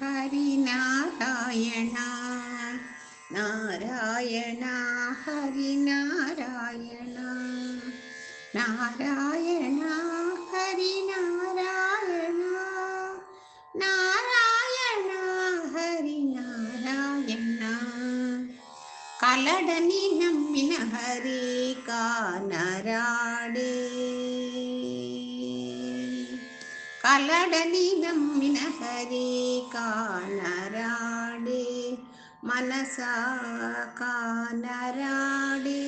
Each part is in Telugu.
ഹരിനാരായണ നാരായണ ഹരിനാരായണ. നാരായണ ഹരിനാരായണ. നാരായണ ഹരിനാരായണ. കലടനി നമ്മിന ഹരി కలడని నమ్మిన హరి కానరాడే మనసా కానరాడే.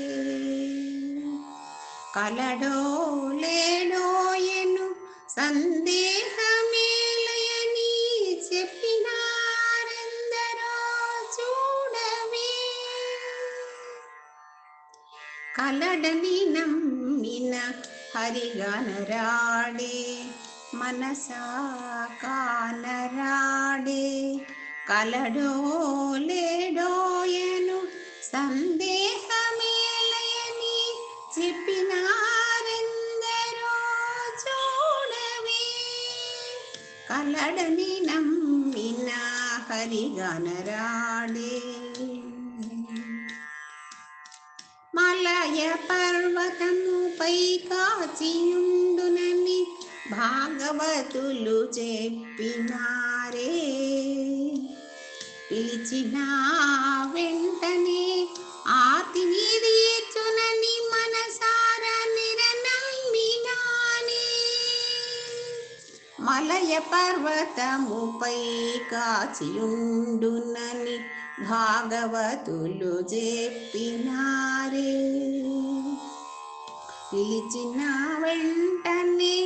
ఎను సందేహమేలయని చెప్పినారెందరో చూడవే. కలడని నమ్మిన హరిగనరాడే మనసా కానరాడే కలడో సందేహమేలయని చెప్పినారెందరో చూడవే. కలడని నమ్మిన హరిగనరాడే మలయ పర్వతముపై కాచియుం భాగవతులు చెప్పినారే. పిలిచిన వెంటనే ఆతిని తీర్చునని మనసార నిరనమ్మినానే మలయ పర్వతముపై కాచియుండునని భాగవతులు చెప్పినారే. పిలిచిన వెంటనే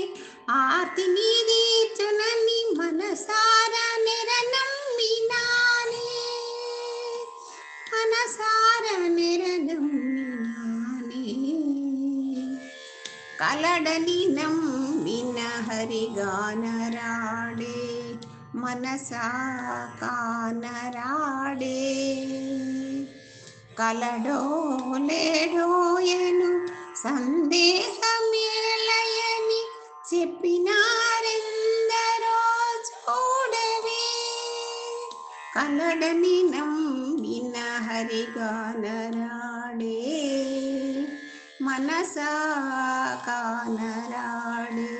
ఆర్తిని తీర్చునని మనసారా నిరనమ్మినానే మనసార నిరనమ్మినానే కలడని నమ్మిన హరిగానరాడే మనసా కానరాడే. కలడో లేడో ఎను సందేహమేలయని చెప్పినారెందరో చూడవే. కలడని నమ్మిన హరిగానరాడే. మనసా కానరాడే.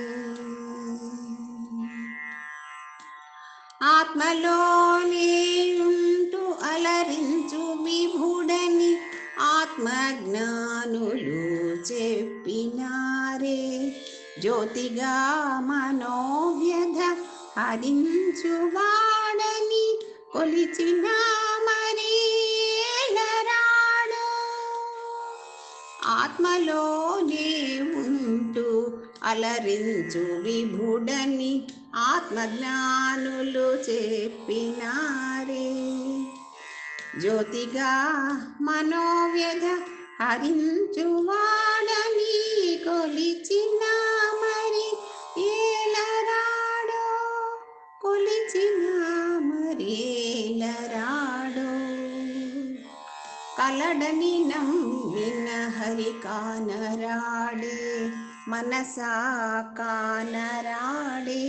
ఆత్మలోనే ఉంటూ అలరించు విభుడని ఆత్మజ్ఞానులు చెప్పినారే. జ్యోతిగా మనోవ్యధ హరించువాడని కొలిచిన మరేలరాడు. ఆత్మలోనే ఉంటూ అలరించు విభుడని ఆత్మజ్ఞానులు చెప్పినారే. జ్యోతిగా మనోవ్యధ హరించువాడని కొలిచిన మరి? ఏలరాడో? కొలిచిన మరి ఏలరాడో? కలడని నమ్మిన హరి కానరాడే మనసా కానరాడే.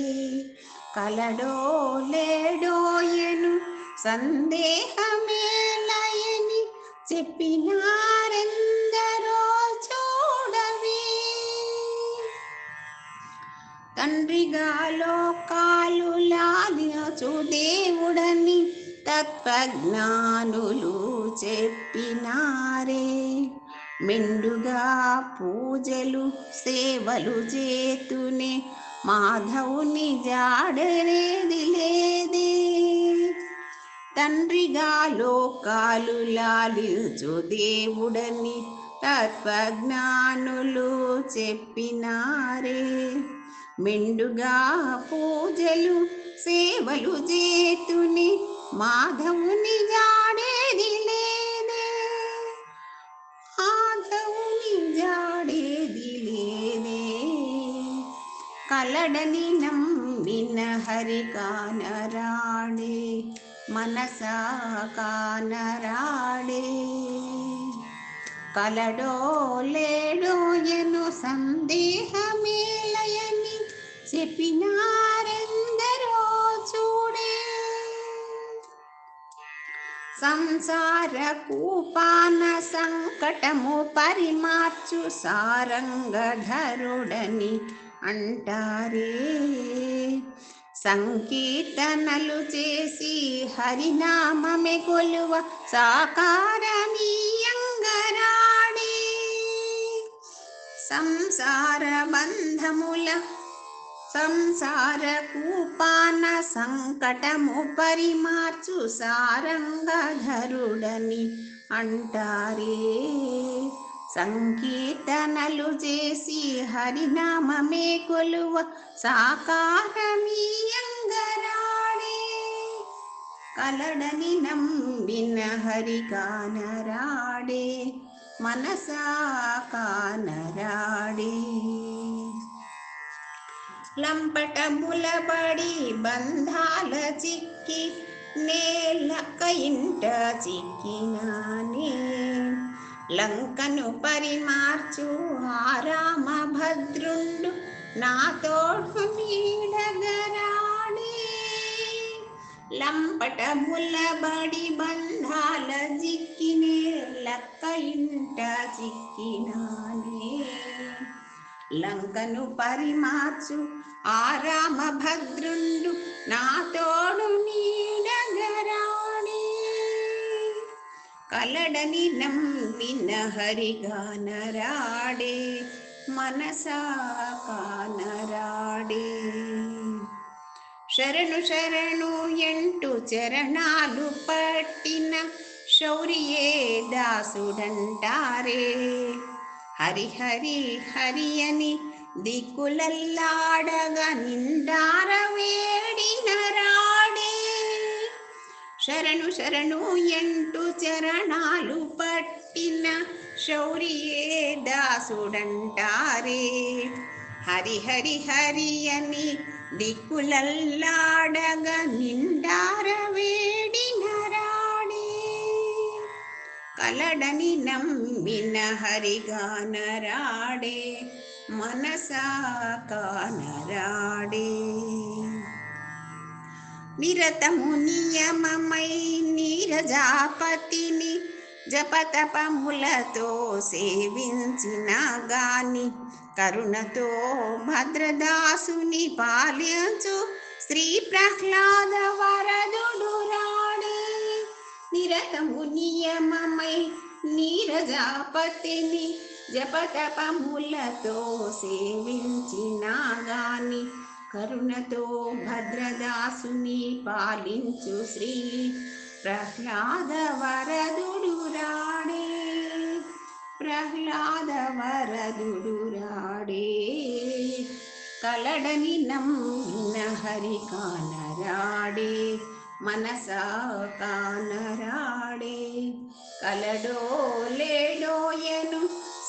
కలడో లేడోయను సందేహమే లయని చెప్పినా తండ్రిగా లోకాలు లాదినచు దేవుడని తత్వజ్ఞానులు చెప్పినారే. మెండుగా పూజలు సేవలు చేతునే మాధవుని జాడనేది లేదే. తండ్రిగా లోకాలు లాలిచు దేవుడని తత్వజ్ఞానులు చెప్పినారే. మెండుగా పూజలు సేవలు చేతుని మాధవుని జాడేది లేదే. మాధవుని జాడేది లేదే. కలడని నమ్మిన హరి కానరాడే మనస కానరాడే. కలడో లేడో ఎను సందేహమేలయను చెప్పినారెందరో చూడే. సంసార కూపాన సంకటము పరిమార్చు సారంగధరుడని అంటారే. సంకీర్తనలు చేసి హరినామమే కొలువ సాకారమీయంగరాడే. సంసార బంధముల సంసార కూపాన సంకటము పరిమార్చు సారంగధరుడని అంటారే. సంకీర్తనలు చేసి హరినామమే కొలువ సాకారమీయంగరాడే. కలడని నమ్మిన హరి కానరాడే మనసా కానరాడే. లంపటములబడి బంధాల చిక్కి నేలక ఇంట చిక్కినానే. లంకను పరిమార్చు ఆరామ భద్రుండు నాతోడు నీడగరాడే. లంపట ములబడి బంధాల చిక్కినే లక్క ఇంట చిక్కినానే. లంకను పరిమార్చు ఆరామ భద్రుండు నాతోడు నీడగరాణి. కలడని నమ్మిన హరిగానరాడే మనసా కానరాడే. శరణు శరణు ఎంటు చరణాలు పట్టిన శౌర్యే దాసుడంటారే. హరి హరి హరి అని దిక్కులల్లాడగా నిండార వేడిన రాడే. శరణు శరణు ఎంటు చరణాలు పట్టిన శౌరియే దాసుడంటారే. హరి హరి హరి అని దిక్కులల్లాడగా నిండార వేడిన కలడని నమ్మిన హరిగానరాడే మనసా కానరాడే. నిరతము నియమమై నీరజాపతిని జపతపములతో సేవించిన గాని కరుణతో భద్రదాసుని పాలించు శ్రీ ప్రహ్లాద వరదుడురా నిరతము నియమమై నీరజాపతిని జపతపములతో సేవించినాగాని కరుణతో భద్రదాసుని పాలించు శ్రీ ప్రహ్లాద వరదుడు రాడే. ప్రహ్లాద వరదుడు రాడే కలడని నమ్మిన హరి కానరాడే మనసా కానరాడే కలడో లేడోయను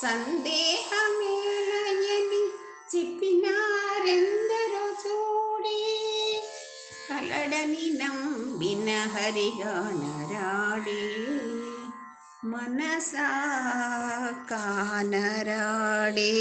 సందేహమేలయని చెప్పినారెందరో చూడే కలడని నమ్మిన హరిగానరాడే మనసా కానరాడే